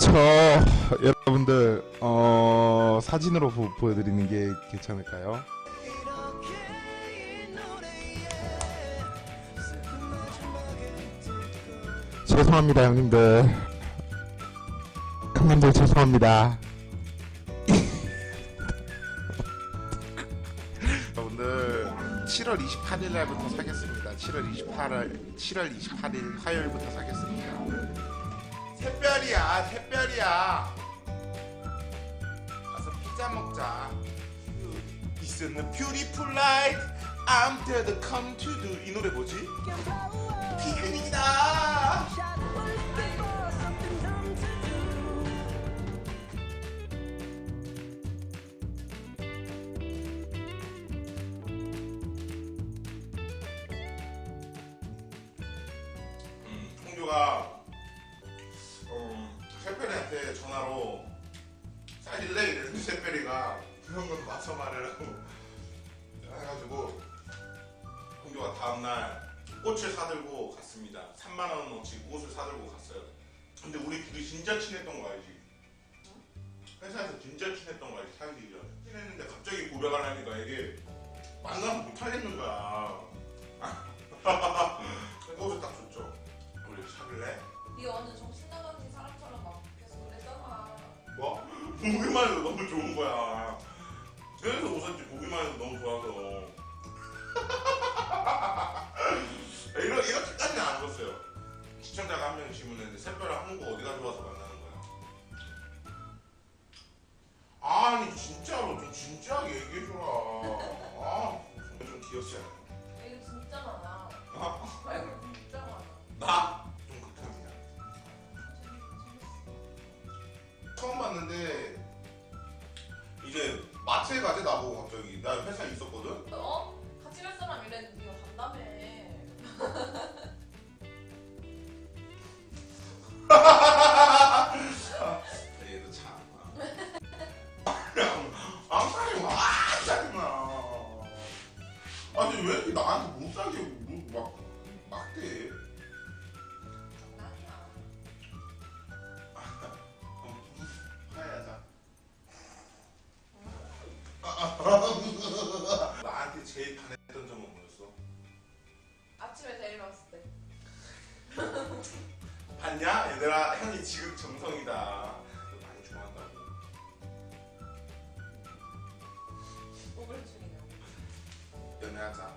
저 여러분들 어 사진으로 보, 보여드리는 게 괜찮을까요? 죄송합니다 형님들. 형님들 죄송합니다. 여러분들 7월 28일 날부터 사겠습니다. 7월 28일 7월 28일 화요일부터 사겠습니다 샛별이야 샛별이야 가서 피자 먹자 It's a beautiful night I'm dead come to do 이 노래 뭐지? 피크닉이다 홍조가 어, 샛별이한테 전화로 사귈래? 이랬는데 샛별이가 그런 건 맞춰 말을 하고 해가지고 홍조가 다음날 꽃을 사들고 갔습니다. 3만 원어치 꽃을 사들고 갔어요. 근데 우리 둘이 진짜 친했던 거 알지? 회사에서 진짜 친했던 거 알지? 사귀기 전에 친했는데 갑자기 고백을 하니까 이게 만나면 못하겠는 거야. 꽃을 딱 줬죠 우리 사귈래? 네가 완전 정신 뭐? 보기만 해도 너무 좋은 거야. 그래서 웃었지 보기만 해도 너무 좋아서. 이렇게 이렇게까지는 안 웃었어요. 시청자가 한명 질문했는데 샛별랑 한국 어디가 좋아서 만나는 거야? 아니 진짜로 좀 진지하게 얘기해줘라. 아, 좀 귀엽지 않아? 이거 진짜 많아. 아, 말고 진짜 많아. 나? 좀 극혐이야. 처음 봤는데 마트에 가지 나보고 갑자기 나 회사 에 있었거든. 어? 같이 갈 사람 이랬는데 네가 간다며. 얘도 참. 안 사귀고 아 짜증나. 아니 왜 이렇게 나한테 못 사귀고 아침에 데리러 왔을 때. 봤냐? 얘들아 형이 지금 정성이다 너 많이 좋아한다고 오글 중이냐고. 연애하자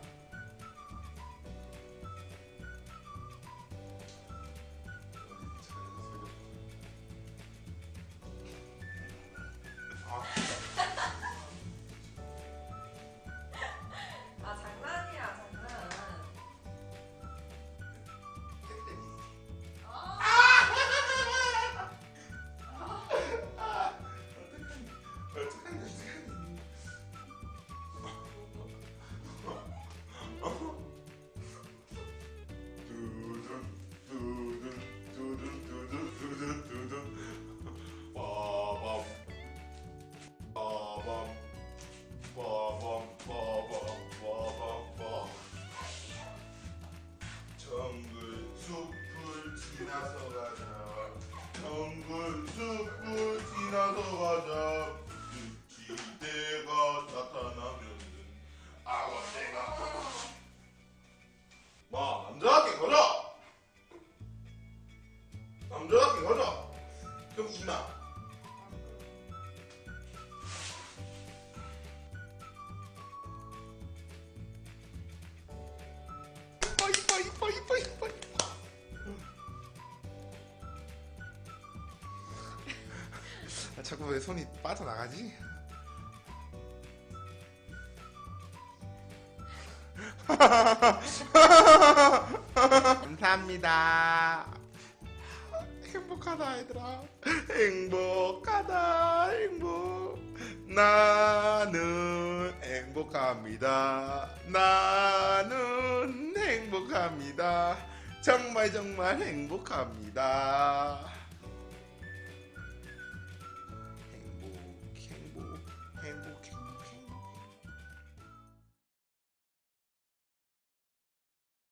숲을 지나서 가자. 정글 숲을 지나서 가자. 늑지대가 나타나면은 악어새가 마 남자답게 가자. 남자답게 가자. 그럼 이마. 이뻐 이뻐 이뻐 이뻐 이뻐 자꾸 왜 손이 빠져나가지? 감사합니다. 행복하다 얘들아. 행복하다 행복. 나는 행복합니다. 나는 행복합니다. 정말 정말 행복합니다.